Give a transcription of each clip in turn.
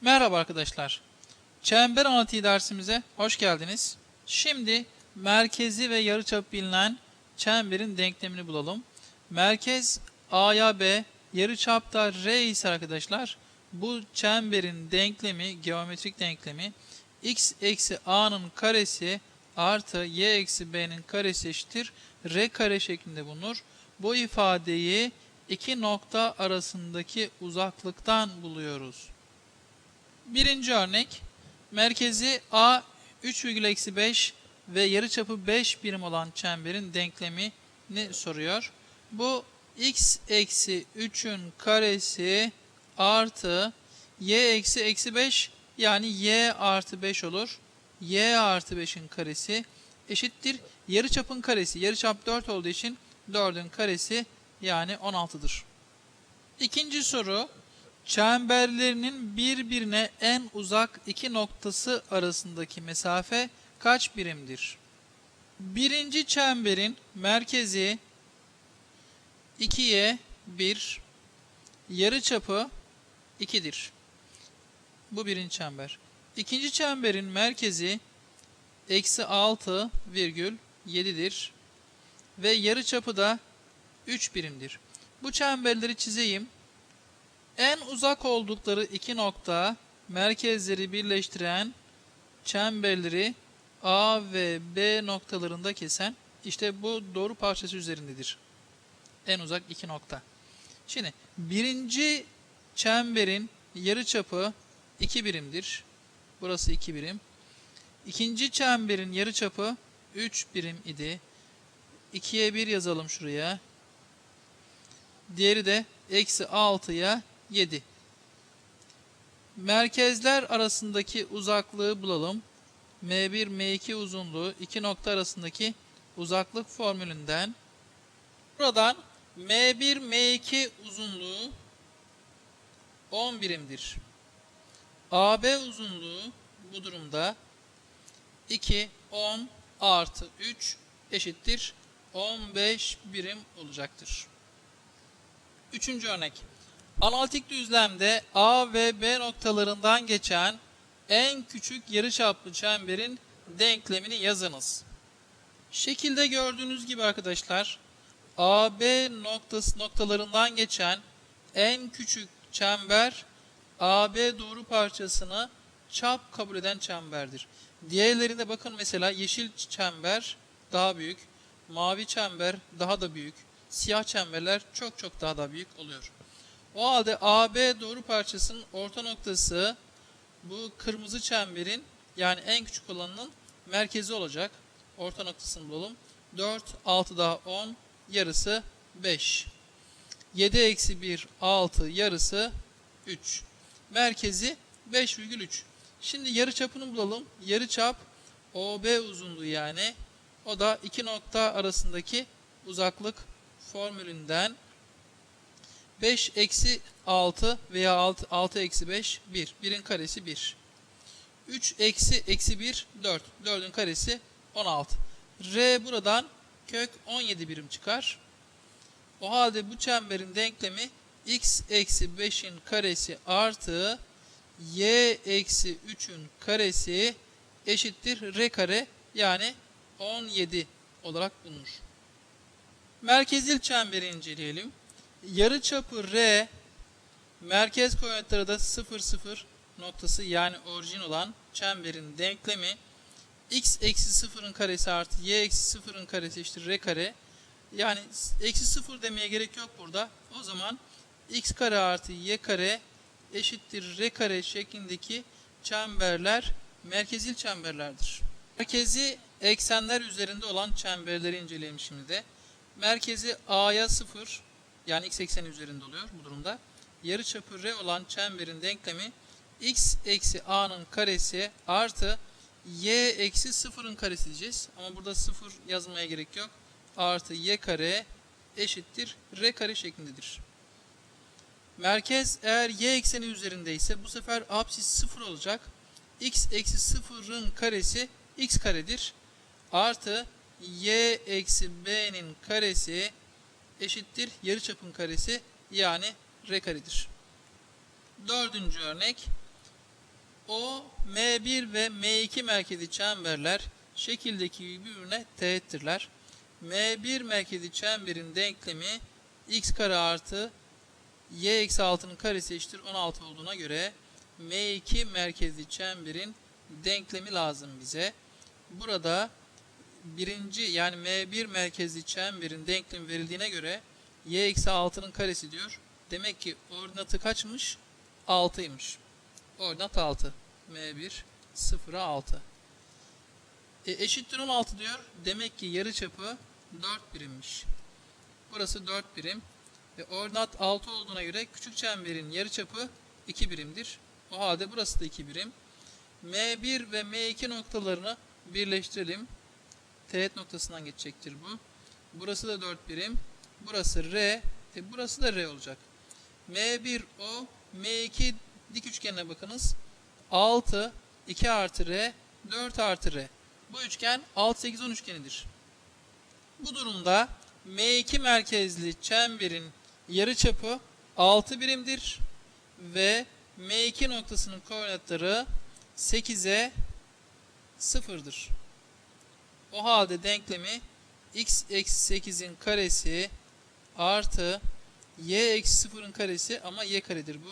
Merhaba arkadaşlar. Çember analitiği dersimize hoş geldiniz. Şimdi merkezi ve yarıçap bilinen çemberin denklemini bulalım. Merkez A'ya B, yarıçap da R ise arkadaşlar bu çemberin denklemi, geometrik denklemi x eksi a'nın karesi artı y eksi b'nin karesi eşittir r kare şeklinde bulunur. Bu ifadeyi iki nokta arasındaki uzaklıktan buluyoruz. Birinci örnek merkezi a 3,5 ve yarıçapı 5 birim olan çemberin denklemini soruyor. Bu x eksi 3'ün karesi artı y eksi eksi 5 yani y artı 5 olur. y artı 5'in karesi eşittir. Yarıçapın karesi. Yarıçap 4 olduğu için 4'ün karesi yani 16'dır. İkinci soru. Çemberlerinin birbirine en uzak iki noktası arasındaki mesafe kaç birimdir? Birinci çemberin merkezi 2'ye 1, yarıçapı 2'dir. Bu birinci çember. İkinci çemberin merkezi eksi 6 virgül 7'dir. Ve yarıçapı da 3 birimdir. Bu çemberleri çizeyim. En uzak oldukları iki nokta merkezleri birleştiren çemberleri A ve B noktalarında kesen işte bu doğru parçası üzerindedir. En uzak iki nokta. Şimdi birinci çemberin yarıçapı 2 birimdir. Burası 2 birim. İkinci çemberin yarıçapı 3 birim idi. 2'ye 1 yazalım şuraya. Diğeri de eksi 6'ya 7. Merkezler arasındaki uzaklığı bulalım. M1, M2 uzunluğu iki nokta arasındaki uzaklık formülünden buradan M1, M2 uzunluğu 10 birimdir. AB uzunluğu bu durumda 2, 10 artı 3 eşittir 15 birim olacaktır. Üçüncü örnek. Analitik düzlemde A ve B noktalarından geçen en küçük yarıçaplı çemberin denklemini yazınız. Şekilde gördüğünüz gibi arkadaşlar AB noktası noktalarından geçen en küçük çember AB doğru parçasını çap kabul eden çemberdir. Diğerlerinde bakın mesela yeşil çember daha büyük, mavi çember daha da büyük, siyah çemberler çok çok daha da büyük oluyor. O halde AB doğru parçasının orta noktası bu kırmızı çemberin yani en küçük olanının merkezi olacak. Orta noktasını bulalım. 4, 6 daha 10, yarısı 5. 7 eksi 1, 6, yarısı 3. Merkezi 5,3. Şimdi yarı çapını bulalım. Yarı çap OB uzunluğu yani. O da iki nokta arasındaki uzaklık formülünden 5 eksi 6 veya 6, 6 eksi 5 1. 1'in karesi 1. 3 eksi eksi 1 4. 4'ün karesi 16. R buradan kök 17 birim çıkar. O halde bu çemberin denklemi x eksi 5'in karesi artı y eksi 3'ün karesi eşittir r kare yani 17 olarak bulunur. Merkezil çemberi inceleyelim. Yarıçapı r merkez koordinatları da 0 0 noktası yani orijin olan çemberin denklemi x eksi 0'ın karesi artı y eksi 0'ın karesi eşittir r kare. Yani eksi 0 demeye gerek yok burada. O zaman x kare artı y kare eşittir r kare şeklindeki çemberler merkezil çemberlerdir. Merkezi eksenler üzerinde olan çemberleri inceleyelim şimdi de. Merkezi a'ya 0 yani x ekseni üzerinde oluyor bu durumda. Yarıçapı r olan çemberin denklemi x eksi a'nın karesi artı y eksi 0'ın karesi diyeceğiz. Ama burada 0 yazmaya gerek yok. Artı y kare eşittir r kare şeklindedir. Merkez eğer y ekseni üzerindeyse bu sefer apsis 0 olacak. x eksi 0'ın karesi x karedir. Artı y eksi b'nin karesi eşittir yarıçapın karesi yani r karedir. Dördüncü örnek. O, M1 ve M2 merkezi çemberler şekildeki birbirine teğettirler. M1 merkezi çemberin denklemi x kare artı y eksi 6'nın karesi eşittir 16 olduğuna göre M2 merkezli çemberin denklemi lazım bize. Burada birinci yani M1 merkezli çemberin denklemi verildiğine göre y eksi 6'nın karesi diyor. Demek ki ordinatı kaçmış? 6'ymış. Ordinat 6. M1 0'a 6. E, eşittir 16 diyor. Demek ki yarıçapı 4 birimmiş. Burası 4 birim. Ve ordinat 6 olduğuna göre küçük çemberin yarıçapı 2 birimdir. O halde burası da 2 birim. M1 ve M2 noktalarını birleştirelim. Teğet noktasından geçecektir bu. Burası da 4 birim. Burası R. E burası da R olacak. M1 O, M2 dik üçgenine bakınız. 6, 2 artı R, 4 artı R. Bu üçgen 6, 8, 10 üçgenidir. Bu durumda M2 merkezli çemberin yarıçapı 6 birimdir ve M2 noktasının koordinatları 8'e 0'dır. O halde denklemi x eksi 8'in karesi artı y eksi 0'ın karesi ama y karedir bu.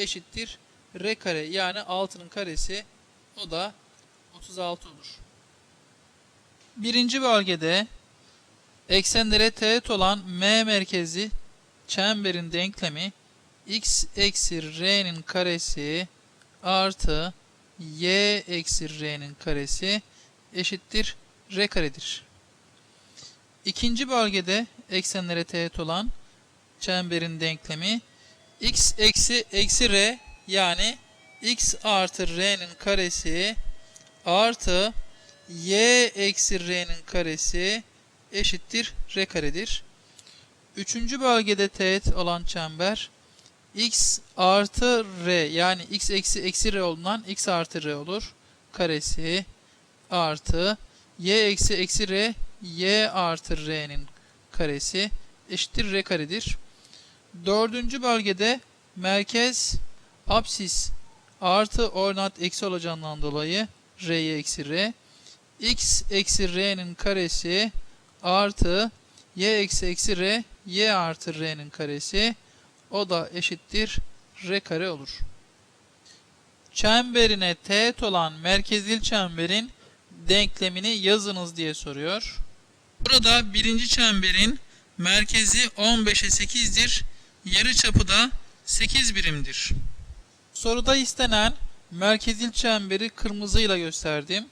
Eşittir r kare yani 6'nın karesi o da 36 olur. Birinci bölgede eksenlere teğet olan M merkezi çemberin denklemi x eksi r'nin karesi artı y eksi r'nin karesi eşittir r karedir. İkinci bölgede eksenlere teğet olan çemberin denklemi x eksi eksi r yani x artı r'nin karesi artı y eksi r'nin karesi eşittir r karedir. Üçüncü bölgede teğet olan çember x artı r yani x eksi eksi r olduğundan x artı r olur. Karesi artı y eksi eksi r y artı r'nin karesi eşittir r karedir. Dördüncü bölgede merkez apsis artı ordinat eksi olacağından dolayı r'ye eksi r x eksi r'nin karesi artı y eksi eksi r y artı r'nin karesi o da eşittir r kare olur. Çemberine teğet olan merkezil çemberin denklemini yazınız diye soruyor. Burada birinci çemberin merkezi 15'e 8'dir. Yarı çapı da 8 birimdir. Soruda istenen merkezil çemberi kırmızıyla gösterdim.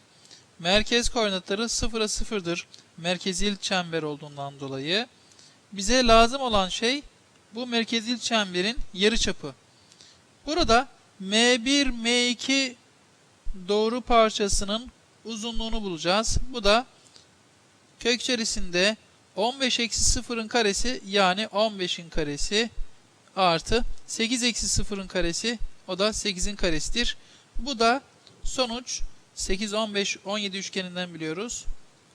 Merkez koordinatları 0'a 0'dır. Merkezil çember olduğundan dolayı. Bize lazım olan şey bu merkezil çemberin yarıçapı. Burada M1, M2 doğru parçasının uzunluğunu bulacağız. Bu da kök içerisinde 15 eksi 0'ın karesi yani 15'in karesi artı 8 eksi 0'ın karesi o da 8'in karesidir. Bu da sonuç 8, 15, 17 üçgeninden biliyoruz.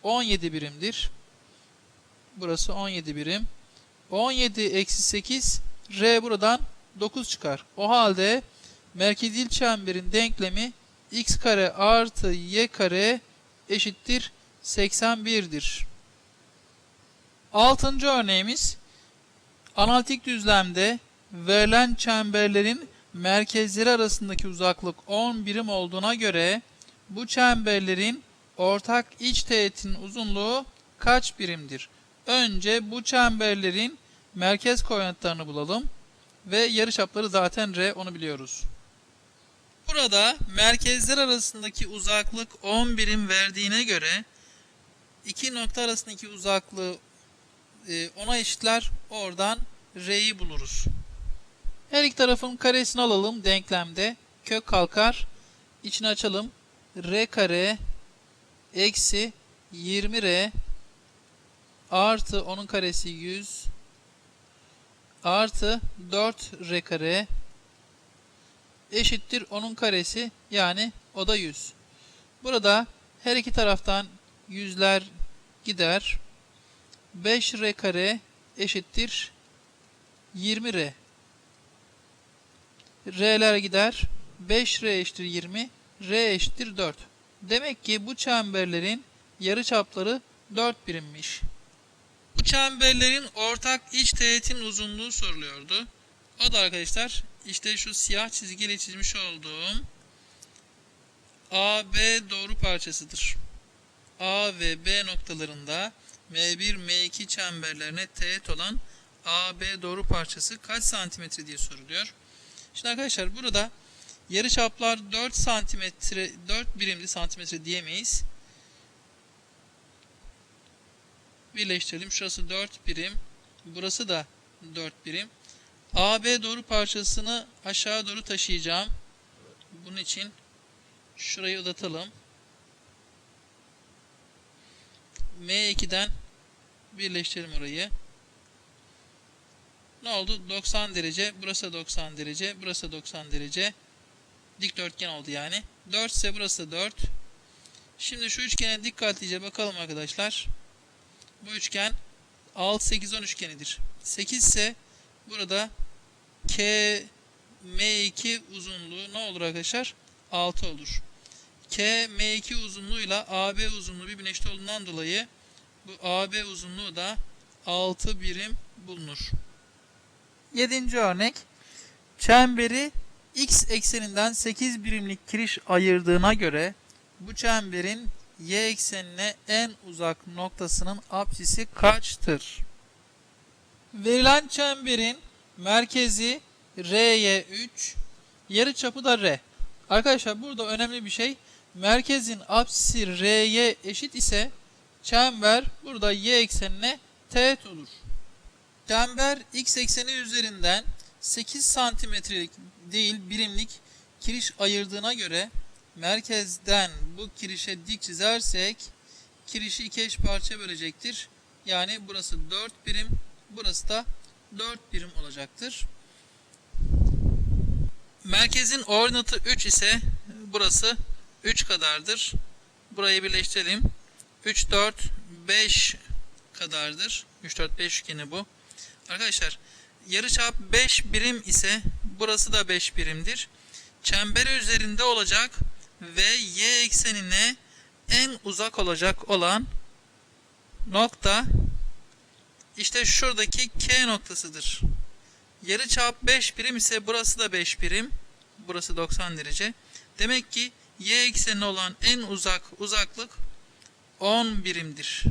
17 birimdir. Burası 17 birim. 17 eksi 8 R buradan 9 çıkar. O halde merkezil çemberin denklemi x kare artı y kare eşittir 81'dir. Altıncı örneğimiz analitik düzlemde verilen çemberlerin merkezleri arasındaki uzaklık 10 birim olduğuna göre bu çemberlerin ortak iç teğetinin uzunluğu kaç birimdir? Önce bu çemberlerin merkez koordinatlarını bulalım ve yarıçapları zaten R onu biliyoruz. Burada merkezler arasındaki uzaklık 10 birim verdiğine göre iki nokta arasındaki uzaklığı e, ona eşitler. Oradan R'yi buluruz. Her iki tarafın karesini alalım denklemde. Kök kalkar. İçini açalım. R kare eksi 20R artı onun karesi 100 artı 4R kare eşittir onun karesi yani o da 100. Burada her iki taraftan yüzler gider. 5R kare eşittir 20R. R'ler gider. 5R eşittir 20, R eşittir 4. Demek ki bu çemberlerin yarıçapları 4 birimmiş. Bu çemberlerin ortak iç teğetin uzunluğu soruluyordu. O da arkadaşlar işte şu siyah çizgiyle çizmiş olduğum AB doğru parçasıdır. A ve B noktalarında M1, M2 çemberlerine teğet olan AB doğru parçası kaç santimetre diye soruluyor. Şimdi arkadaşlar burada yarıçaplar 4 santimetre 4 birimli santimetre diyemeyiz. Birleştirelim. Şurası 4 birim. Burası da 4 birim. AB doğru parçasını aşağı doğru taşıyacağım. Bunun için şurayı uzatalım. M2'den birleştirelim orayı. Ne oldu? 90 derece. Burası da 90 derece. Burası da 90 derece. Dikdörtgen oldu yani. 4 ise burası da 4. Şimdi şu üçgene dikkatlice bakalım arkadaşlar. Bu üçgen 6 8 10 üçgenidir. 8 ise burada K M2 uzunluğu ne olur arkadaşlar? 6 olur. K M2 uzunluğuyla AB uzunluğu birbirine eşit olduğundan dolayı bu AB uzunluğu da 6 birim bulunur. 7. örnek çemberi x ekseninden 8 birimlik kiriş ayırdığına göre bu çemberin y eksenine en uzak noktasının apsisi kaçtır? Verilen çemberin merkezi R'ye 3, yarıçapı da R. Arkadaşlar burada önemli bir şey. Merkezin apsisi R'ye eşit ise çember burada y eksenine teğet olur. Çember x ekseni üzerinden 8 santimetrelik değil birimlik kiriş ayırdığına göre merkezden bu kirişe dik çizersek kirişi iki eş parça bölecektir. Yani burası 4 birim, burası da 4 birim olacaktır. Merkezin ordinatı 3 ise burası 3 kadardır. Burayı birleştirelim. 3, 4, 5 kadardır. 3, 4, 5 üçgeni bu. Arkadaşlar yarıçap 5 birim ise burası da 5 birimdir. Çember üzerinde olacak ve y eksenine en uzak olacak olan nokta işte şuradaki K noktasıdır. Yarıçap 5 birim ise burası da 5 birim. Burası 90 derece. Demek ki y eksenine olan en uzak uzaklık 10 birimdir.